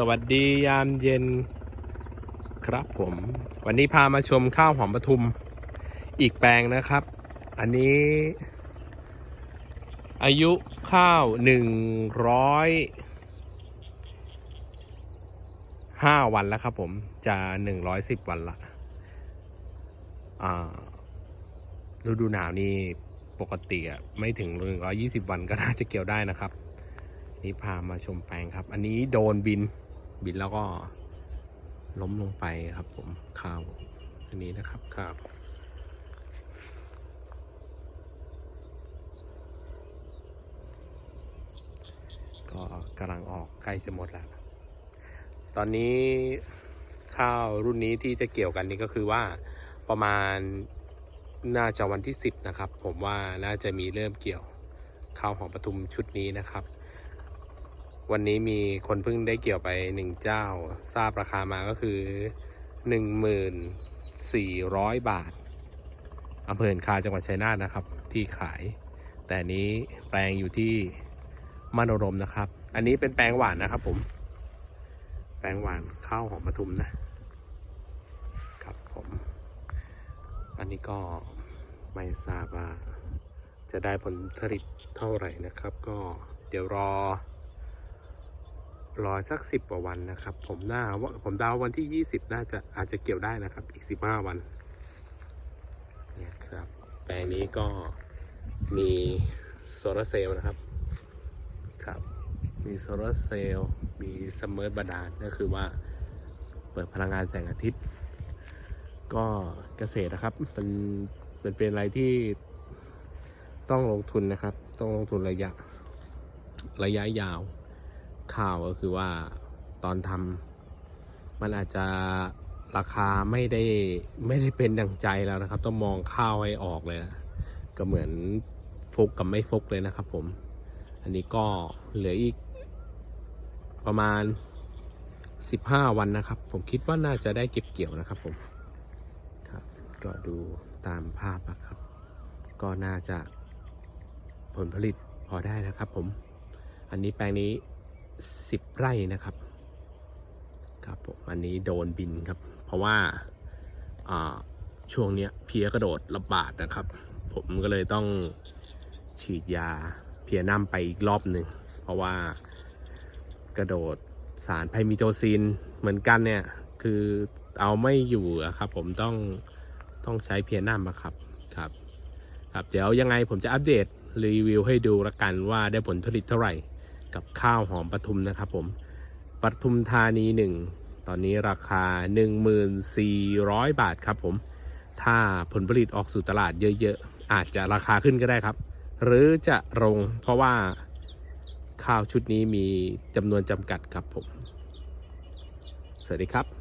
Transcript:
สวัสดียามเย็นครับผม วันนี้พามาชมข้าวหอมปทุมอีกแปลงนะครับ อันนี้ อายุข้าวหนึ่งร้อยห้าวันแล้วครับผมจะหนึ่งร้อยสิบวันละฤดูหนาวนี่ปกติอะไม่ถึงหนึ่งร้อยี่สิบวันก็น่าจะเกี่ยวได้นะครับนี่พามาชมแปลงครับ อันนี้โดนบิน บินแล้วก็ล้มลงไปครับผมข้าวอันนี้นะครับข้าวก็กำลังออกใกล้จะหมดแล้ว ตอนนี้ข้าวรุ่นนี้ที่จะเกี่ยวกันนี่ก็คือว่าประมาณน่าจะวันที่ 10 นะครับ ผมว่าน่าจะมีเริ่มเกี่ยวข้าวหอมปทุมชุดนี้นะครับ วันนี้มีคนเพิ่งได้เกี่ยวไปหนึ่งเจ้า ทราบราคามาก็คือหนึ่งหมื่นสี่ร้อยบาทอำเภอเหินคาจังหวัดชัยนาทนะครับ ที่ขาย แต่นนี้แปลงอยู่ที่มโนรมนะครับ อันนี้เป็นแปลงหวานนะครับผม แปลงหวานข้าวหอมปทุมนะครับผม อันนี้ก็ไม่ทราบว่าจะได้ผลผลิตเท่าไหร่นะครับ ก็เดี๋ยวรอ รอสักสิบกว่าวันนะครับ ผมน่าว่าผมดาววันที่ยี่สิบน่าจะอาจจะเกี่ยวได้นะครับ อีกสิบห้าวันเนี่ยครับแปลงนี้ก็มีโซลาร์เซลล์นะครับครับมีโซลาร์เซลล์มีสมเมอร์บาดาลก็คือว่าเปิดพลังงานแสงอาทิตย์ ก็เกษตรนะครับมันมันเป็นอะไรที่ต้องลงทุนนะครับ ต้องลงทุนระยะระยะยาว ข่าวก็คือว่าตอนทำมันอาจจะราคาไม่ได้ไม่ได้เป็นดังใจแล้วนะครับ ต้องมองข้าวให้ออกเลยนะก็เหมือนฟุกกับไม่ฟุกเลยนะครับ ผม อันนี้ก็เหลืออีกประมาณ 15 วันนะครับ ผมคิดว่าน่าจะได้เก็บเกี่ยวนะครับ ผมครับก็ดูตามภาพอะครับ ก็น่าจะผลผลิตพอได้นะครับ ผม อันนี้แปลงนี้ 10 ไร่นะครับ ครับผมอันนี้โดนบินครับ เพราะว่าช่วงเนี้ยเพียกระโดดระบาดนะครับ ผมก็เลยต้องฉีดยาเพียน้ำไปอีกรอบหนึ่ง เพราะว่ากระโดดสารไพมิโตซินเหมือนกันเนี่ย คือเอาไม่อยู่ครับผมต้องต้องใช้เพียน้ำอะครับครับครับเดี๋ยวยังไงผมจะอัปเดตรีวิวให้ดูละกันว่าได้ผลผลิตเท่าไหร่ กับข้าวหอมปทุมนะครับผมปทุมธานีหนึ่งตอนนี้ราคา 1400 บาทครับผม ถ้าผลผลิตออกสู่ตลาดเยอะๆ อาจจะราคาขึ้นก็ได้ครับ หรือจะลงเพราะว่าข้าวชุดนี้มีจำนวนจำกัดครับผม สวัสดีครับ